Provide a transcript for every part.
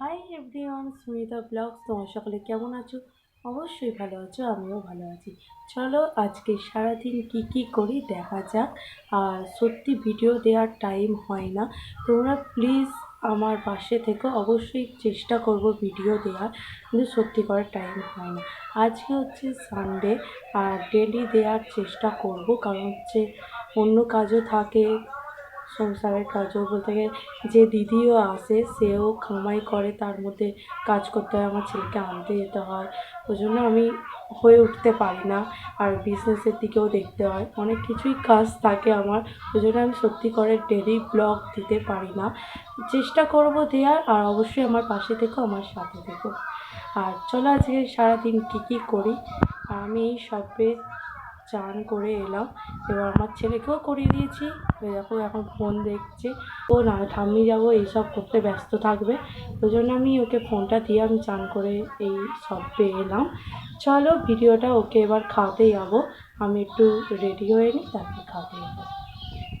Hi everyone Sumita blogs তোমার সকলে কেমন আছো? অবশ্যই ভালো আছো, আমিও ভালো আছি। চলো আজকে সারাদিন কি কি করি দেখা যাক। আর সত্যি ভিডিও দেওয়ার টাইম হয় না। তোমরা প্লিজ আমার পাশে থেকে, অবশ্যই চেষ্টা করব ভিডিও দেওয়ার। কিন্তু সত্যি করার টাইম হয় না। আজকে হচ্ছে সানডে আর ডেলি দেওয়ার চেষ্টা করব। কারণ হচ্ছে অন্য কাজও থাকে সংসারের কাজও বলতে গেলে যে দিদিও আসে, সেও কামাই করে, তার মধ্যে কাজ করতে হয়, আমার ছেলেকে আনতে যেতে হয়। ওই জন্য আমি হয়ে উঠতে পারি না আর বিজনেসের দিকেও দেখতে হয়। অনেক কিছুই কাজ থাকে আমার ওই জন্য আমি সত্যি করে ডেলি ব্লগ দিতে পারি না। চেষ্টা করব দেওয়ার আর অবশ্যই আমার পাশে থেকো, আমার সাথে থেকো। আর চলো আজকে সারাদিন কী কী করি? আমি এই সবে চান করে এলাম। এবার আমার ছেলেকেও করিয়ে দিয়েছি। দেখো, এখন ফোন দেখছে। ও না, ঠাম্মি যাব, এইসব করতে ব্যস্ত থাকবে। ওই জন্য আমি ওকে ফোনটা দিয়ে আমি চান করে এই সব পেয়ে এলাম। চলো, ভিডিওটা ওকে এবার খাওয়াতে যাব। আমি একটু রেডি হয়ে নিই, তারপর খাওয়াতে যাব।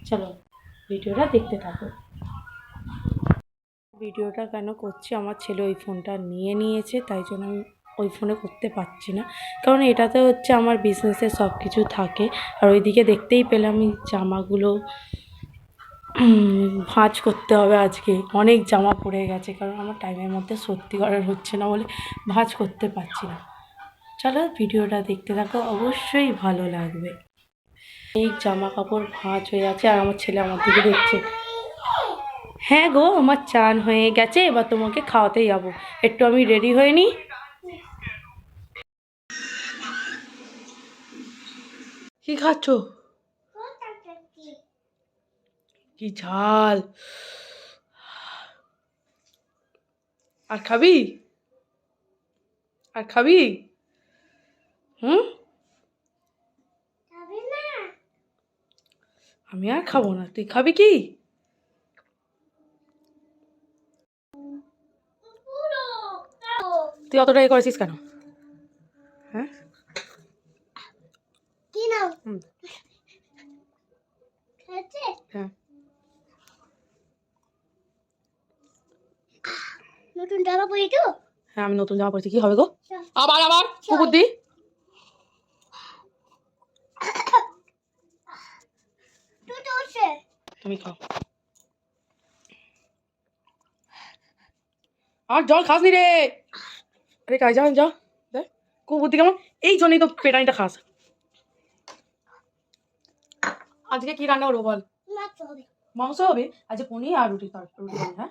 চলো, ভিডিওটা দেখতে থাকো। ভিডিওটা কেন করছি? আমার ছেলে ওই ফোনটা নিয়ে নিয়েছে, তাই জন্য আমি ওই ফোনে করতে পারছি না। কারণ এটাতে হচ্ছে আমার বিজনেসের সব কিছু থাকে। আর ওইদিকে দেখতেই পেলাম এই জামাগুলো ভাঁজ করতে হবে আজকে। অনেক জামা পড়ে গেছে, কারণ আমার টাইমের মধ্যে সত্যি করার হচ্ছে না বলে ভাঁজ করতে পারছি না। চলো ভিডিওটা দেখতে থাকো, অবশ্যই ভালো লাগবে। এই জামা কাপড় ভাঁজ হয়ে আছে আর আমার ছেলে আমার দিকে দেখছে। হ্যাঁ গো, আমার চান হয়ে গেছে, এবার তোমাকে খাওয়াতে যাব। একটু আমি রেডি হয়ে নিই কি খাচ্ছ? কি ঝাল। আর খাবি? আর খাবি? হুম? আমি আর খাব না। তুই খাবি কি? তুই অতটা এ করেছিস কেন হ্যাঁ কি নাও হুম, খেয়েছে হ্যাঁ নতুন জামা পরি তো? হ্যাঁ আমি নতুন জামা পরেছি। কি হবে গো? আবার আবার কুকুর দি। তুমি খাও। আর জল খাসনি রে। আরে কাজ যা যা দেখ খুব বুদ্ধি কেমন? এই জন্যই তো পেটানিটা খাস। আজকে কি রান্না করব বল? হবে। মাংস হবে? আজকে পনির আর রুটি রুটি হ্যাঁ?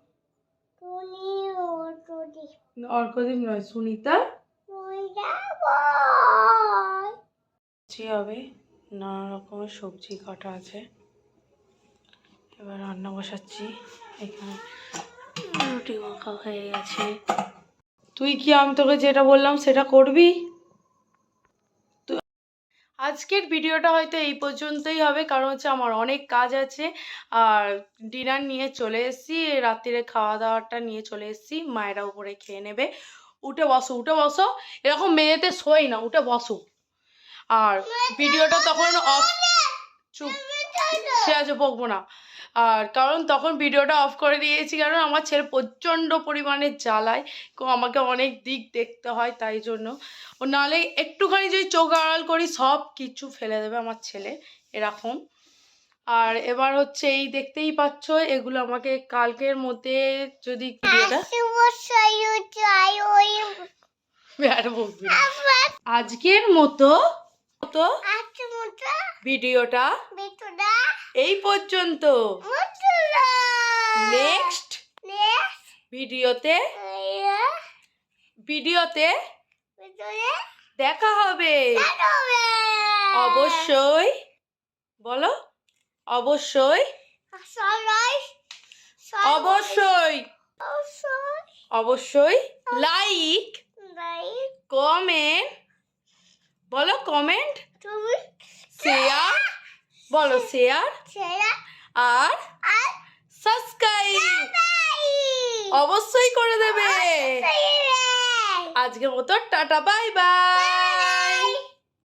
অর্কদীপ নয় সুনিতা সবজি হবে নানা রকমের সবজি কাটা আছে এবার রান্না বসাচ্ছি এখানে রুটি মাখা হয়ে গেছে তুই কি আমি তোকে যেটা বললাম সেটা করবি আজকের ভিডিওটা হয়তো এই পর্যন্তই হবে কারণ হচ্ছে আমার অনেক কাজ আছে আর ডিনার নিয়ে চলে এসেছি রাত্রিরে খাওয়া দাওয়াটা নিয়ে চলে এসেছি মায়েরা উপরে খেয়ে নেবে উঠে বসো উঠে বসো এরকম মেয়েতে শোয় না উঠে বসো আর ভিডিওটা তখন অফ চুপ সে আজ বকবো না আর কারণ তখন ভিডিওটা অফ করে দিয়েছি কারণ আমার ছেলে প্রচণ্ড পরিমাণে জ্বালায় আমাকে অনেক দিক দেখতে হয় তাই জন্য ও নাহলে একটুখানি যদি চোখ আড়াল করি সব কিছু ফেলে দেবে আমার ছেলে এরকম আর এবার হচ্ছে এই দেখতেই পাচ্ছ এগুলো আমাকে কালকের মধ্যে যদি। আজকের মতো ভিডিওটা এই পর্যন্ত। নেক্সট ভিডিওতে ভিডিওতে দেখা হবে। অবশ্যই বলো অবশ্যই অবশ্যই অবশ্যই। লাইক লাইক কমেন্ট বলো কমেন্ট শেয়ার বলো শেয়ার আর আর সাবস্ক্রাইব অবশ্যই করে দেবে। আজকের মতো টাটা বাই বাই